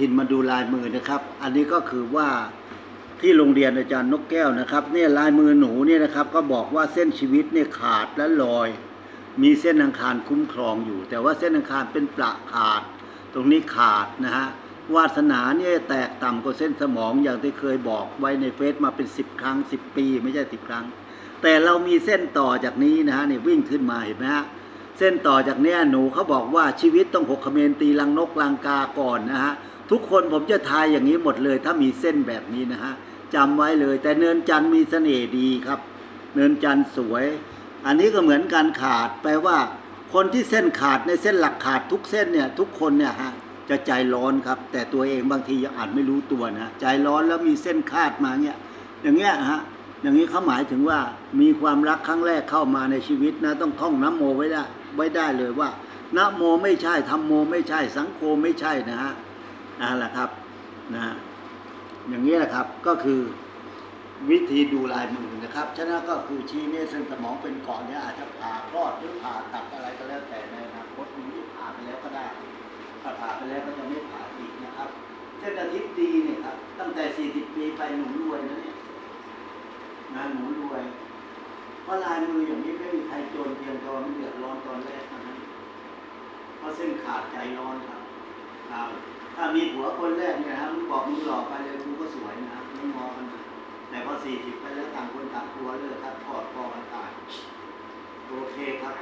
ถิ่นมาดูลายมือนะครับ อันนี้ก็คือว่าที่โรงเรียนอาจารย์นกแก้วนะครับเนี่ยลายมือหนูเนี่ยนะครับ ก็บอกว่าเส้นชีวิตเนี่ยขาดและลอย มีเส้นอังคารคุ้มครองอยู่ แต่ว่าเส้นอังคารเป็นประขาด ตรงนี้ขาดนะฮะวาสนาเนี่ยแตกต่ำกว่าเส้นสมองอย่างที่เคยบอกไว้ในเฟซมาเป็น10ครั้ง10ปี ไม่ใช่10ครั้ง แต่เรามีเส้นต่อจากนี้นะฮะเนี่ยวิ่งขึ้นมาเห็นไหมฮะ เส้นต่อจากเนี้ยหนูเขาบอกว่าชีวิตต้องหกเขมรตีลังนกลังกาก่อนนะฮะทุกคนผมจะทายอย่างนี้หมดเลย ถ้ามีเส้นแบบนี้นะฮะจำไว้เลย แต่เนินจันมีเสน่ห์ดีครับ เนินจันสวย อันนี้ก็เหมือนการขาดแปลว่า คนที่เส้นขาดในเส้นหลักขาดทุกเส้นเนี่ยทุกคนเนี่ยฮะจะใจร้อนครับ แต่ตัวเองบางทีอาจไม่รู้ตัวนะใจร้อนแล้วมีเส้นคาดมาเนี่ยอย่างเงี้ยฮะอย่างนี้เขาหมายถึงว่ามีความรักครั้งแรกเข้ามาในชีวิตนะ ต้องท่องนะโมไว้ได้ ไว้ได้เลยว่านะโมไม่ใช่ธรรมโมไม่ใช่ สังโฆไม่ใช่นะฮะนั่นแหละครับนะอย่างนี้แหละครับก็คือวิธีดูลายมือนะครับฉะนั้นก็คือชี้เนี่ยเส้นสมองเป็นเกาะเนี่ยอาจจะผ่าคลอดหรือผ่าตัดอะไรก็แล้วแต่ในอนาคตนี้ผ่าไปแล้วก็ได้ถ้าผ่าไปแล้วก็จะไม่ผ่าอีกนะครับเส้นอาทิตย์ดีเนี่ยครับตั้งแต่ 40 ปีไปหนูรวยนะเนี่ยงานหนูรวยเพราะลายมืออย่างนี้ไม่มี ให้โจรเพียงตอนเดือดร้อนตอนแรกนะเพราะเส้นขาดใจร้อนครับครับถ้ามีผัวคนแรกเนี่ยนะครับมึงบอกมึงหลอกไปเลยกูก็สวยนะไม่งอกันนแต่พอสี่สิบไปแล้วต่างคนต่างตัวเลิกครับกอดคอกันตายโอเคครับ